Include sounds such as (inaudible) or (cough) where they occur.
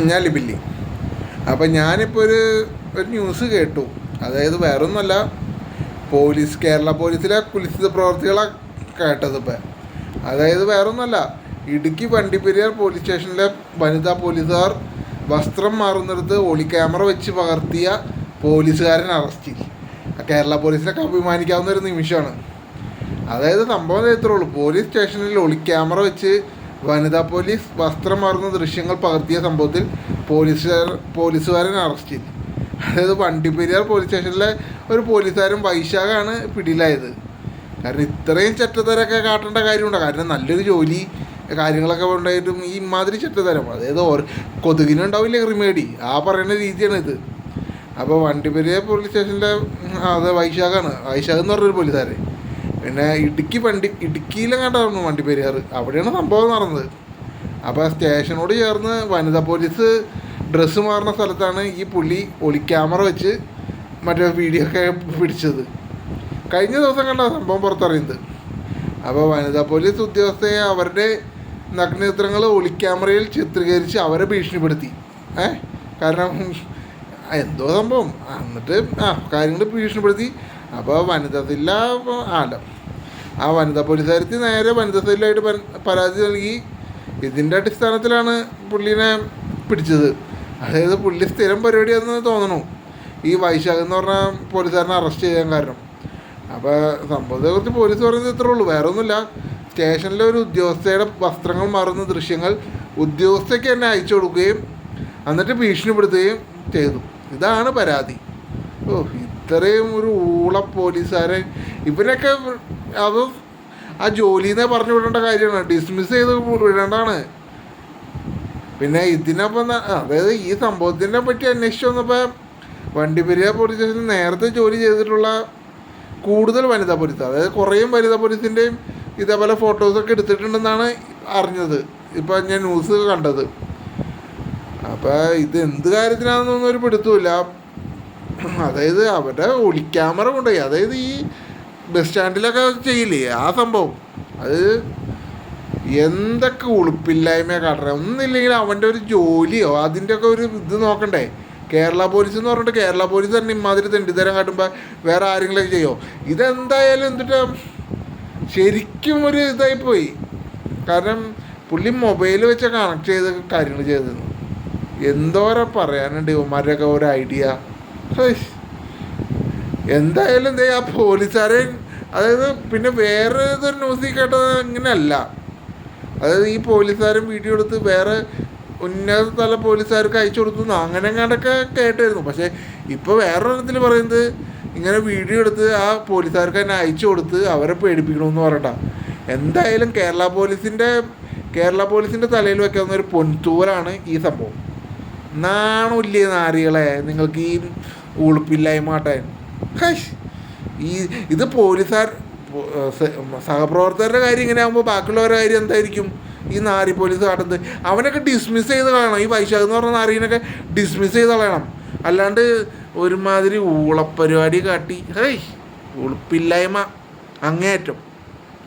ഞാൻ ലിബില്ലി അപ്പം ഞാനിപ്പോൾ ഒരു ഒരു ന്യൂസ് കേട്ടു. അതായത് വേറൊന്നുമല്ല പോലീസ് കേരള പോലീസിലെ കുലിസിത പ്രവർത്തികളാണ് കേട്ടത് ഇപ്പം. അതായത് വേറൊന്നുമല്ല ഇടുക്കി വണ്ടിപ്പെരിയാർ പോലീസ് സ്റ്റേഷനിലെ വനിതാ പോലീസുകാർ വസ്ത്രം മാറുന്നിടത്ത് ഒളി ക്യാമറ വെച്ച് പകർത്തിയ പോലീസുകാരൻ അറസ്റ്റിൽ കേരള പോലീസിനെ അഭിമാനിക്കാവുന്ന ഒരു നിമിഷമാണ്. അതായത് സംഭവം ഇത്രേ ഉള്ളൂ. പോലീസ് സ്റ്റേഷനിൽ ഒളി ക്യാമറ വെച്ച് വനിതാ പോലീസ് വസ്ത്രം ദൃശ്യങ്ങൾ പകർത്തിയ സംഭവത്തിൽ പോലീസുകാർ പോലീസുകാരൻ അറസ്റ്റിൽ അതായത് വണ്ടിപ്പെരിയാർ പോലീസ് സ്റ്റേഷനിലെ ഒരു പോലീസുകാരൻ വൈശാഖാണ് പിടിയിലായത്. കാരണം ഇത്രയും ചെറ്റത്തരൊക്കെ കാട്ടേണ്ട കാര്യമുണ്ടോ? കാരണം നല്ലൊരു ജോലി കാര്യങ്ങളൊക്കെ ഉണ്ടായിട്ടും ഈ മാതിരി ചെറ്റത്തരം അതായത് ഓർ കൊതുകിനുണ്ടാവില്ലേ റിമേഡി ആ പറയുന്ന രീതിയാണ് ഇത്. അപ്പോൾ വണ്ടിപ്പെരിയാർ പോലീസ് സ്റ്റേഷനിലെ അത് വൈശാഖാണ്. വൈശാഖ് എന്ന് പറഞ്ഞൊരു പോലീസുകാരൻ. പിന്നെ ഇടുക്കി വണ്ടി ഇടുക്കിയിലെങ്ങാണ്ടായിരുന്നു വണ്ടി പെരിയാറ്? അവിടെയാണ് സംഭവം നടന്നത്. അപ്പോൾ സ്റ്റേഷനോട് ചേർന്ന് വനിതാ പോലീസ് ഡ്രസ്സ് മാറുന്ന സ്ഥലത്താണ് ഈ പുള്ളി ഒളി ക്യാമറ വെച്ച് മറ്റേ വീഡിയോ ഒക്കെ പിടിച്ചത്. കഴിഞ്ഞ ദിവസം കണ്ട സംഭവം പുറത്തറിയുന്നത്. അപ്പോൾ വനിതാ പോലീസ് ഉദ്യോഗസ്ഥയെ അവരുടെ നഗ്നചിത്രങ്ങൾ ഒളിക്യാമറയിൽ ചിത്രീകരിച്ച് അവരെ ഭീഷണിപ്പെടുത്തി. ഏ? കാരണം എന്തോ സംഭവം. എന്നിട്ട് ആ കാര്യങ്ങൾ ഭീഷണിപ്പെടുത്തി. അപ്പോൾ വനിതാ സെല്ല അല്ല ആ വനിതാ പോലീസുകാരത്തി നേരെ വനിതാ സെല്ലായിട്ട് പരാതി നൽകി. ഇതിന്റെ അടിസ്ഥാനത്തിലാണ് പുള്ളീനെ പിടിച്ചത്. അതായത് പുള്ളി സ്ഥിരം പരിപാടിയാണെന്ന് തോന്നണു. ഈ വൈശാഖ് എന്ന് പറഞ്ഞ പോലീസുകാരനെ അറസ്റ്റ് ചെയ്യാൻ കാരണം. അപ്പോൾ സംഭവത്തെക്കുറിച്ച് പോലീസ് പറയുന്നത് ഇത്രേ ഉള്ളൂ. വേറെ ഒന്നുമില്ല. സ്റ്റേഷനിലെ ഒരു ഉദ്യോഗസ്ഥയുടെ വസ്ത്രങ്ങൾ മാറുന്ന ദൃശ്യങ്ങൾ ഉദ്യോഗസ്ഥയ്ക്ക് തന്നെ അയച്ചു കൊടുക്കുകയും എന്നിട്ട് ഭീഷണിപ്പെടുത്തുകയും ചെയ്തു. ഇതാണ് പരാതി. ഓ ഇത്രയും ഒരു ഊള പോലീസുകാരെ ഇവരൊക്കെ അത് ആ ജോലിന്നേ പറഞ്ഞു വിടേണ്ട കാര്യമാണ്. ഡിസ്മിസ് ചെയ്ത് വിടേണ്ടതാണ്. പിന്നെ ഇതിനപ്പം അതായത് ഈ സംഭവത്തിനെ പറ്റി അന്വേഷിച്ച് വന്നപ്പോൾ വണ്ടിപ്പെരിയ പോലീസ് സ്റ്റേഷനിൽ നേരത്തെ ജോലി ചെയ്തിട്ടുള്ള കൂടുതൽ വനിതാ പോലീസ് അതായത് കുറേയും വനിതാ പോലീസിന്റെയും ഇതേപോലെ ഫോട്ടോസൊക്കെ എടുത്തിട്ടുണ്ടെന്നാണ് അറിഞ്ഞത്. ഇപ്പോൾ ഞാൻ ന്യൂസ് കണ്ടത്. അപ്പോൾ ഇത് എന്ത് കാര്യത്തിനാണെന്നൊന്നും ഒരു പിടുത്തമില്ല (laughs) അതായത് അവരുടെ ഒളി ക്യാമറ കൊണ്ടുപോയി. അതായത് ഈ ബസ് സ്റ്റാൻഡിലൊക്കെ ചെയ്യില്ലേ ആ സംഭവം? അത് എന്തൊക്കെ ഉളുപ്പില്ലായ്മ കാട്ടണേ. ഒന്നില്ലെങ്കിൽ അവന്റെ ഒരു ജോലിയോ അതിന്റെ ഒക്കെ ഒരു ഇത് നോക്കണ്ടേ. കേരള പോലീസ് എന്ന് പറഞ്ഞിട്ട് കേരള പോലീസ് തന്നെ ഇമാതിരി തെണ്ടിത്തരം കാട്ടുമ്പോൾ വേറെ ആരെങ്കിലും ചെയ്യോ? ഇതെന്തായാലും എന്നിട്ട് ശരിക്കും ഒരു ഇതായി പോയി. കാരണം പുള്ളി മൊബൈൽ വെച്ച് കണക്ട് ചെയ്ത് കാര്യങ്ങൾ ചെയ്തിരുന്നു എന്തോരം പറയാനുണ്ട് ഇവന്മാരുടെയൊക്കെ ഒരു ഐഡിയ. എന്തായാലും ദേ ആ പോലീസുകാരൻ അതായത് പിന്നെ വേറെ ഇതൊരു ന്യൂസിൽ കേട്ടത് അങ്ങനെയല്ല അതായത് ഈ പോലീസുകാരൻ വീഡിയോ എടുത്ത് വേറെ ഉന്നത തല പോലീസുകാർക്ക് അയച്ചു കൊടുത്തു അങ്ങനെ എങ്ങാണ്ടൊക്കെ കേട്ടായിരുന്നു. പക്ഷേ ഇപ്പോൾ വേറൊരെണ്ണത്തിൽ പറയുന്നത് ഇങ്ങനെ വീഡിയോ എടുത്ത് ആ പോലീസുകാർക്ക് തന്നെ അയച്ചു കൊടുത്ത് അവരെ പേടിപ്പിക്കണമെന്ന് പറയട്ടെ എന്തായാലും കേരള പോലീസിന്റെ കേരള പോലീസിന്റെ തലയിൽ വെക്കാവുന്ന ഒരു പൊൻതൂരാണ് ഈ സംഭവം. നാണില്ലേ നാരികളെ നിങ്ങൾക്ക് ഈ ഉളുപ്പില്ലായ്മ ആട്ടെ. ഹൈഷ്. ഈ ഇത് പോലീസുകാർ പോ- ഏ, സ- സഹപ്രവർത്തകരുടെ കാര്യം ഇങ്ങനെ ആകുമ്പോൾ ബാക്കിയുള്ളവരുടെ കാര്യം എന്തായിരിക്കും? ഈ നാരി പോലീസ് കാട്ടുന്നത് അവനൊക്കെ ഡിസ്മിസ് ചെയ്ത് കളയണം ഈ വൈശാഖ് എന്ന് പറഞ്ഞ നാരീനൊക്കെ ഡിസ്മിസ് ചെയ്ത് കളയണം. അല്ലാണ്ട് ഒരുമാതിരി ഊളപ്പരിപാടി കാട്ടി. ഹേയ് ഉളുപ്പില്ലായ്മ അങ്ങേയറ്റം.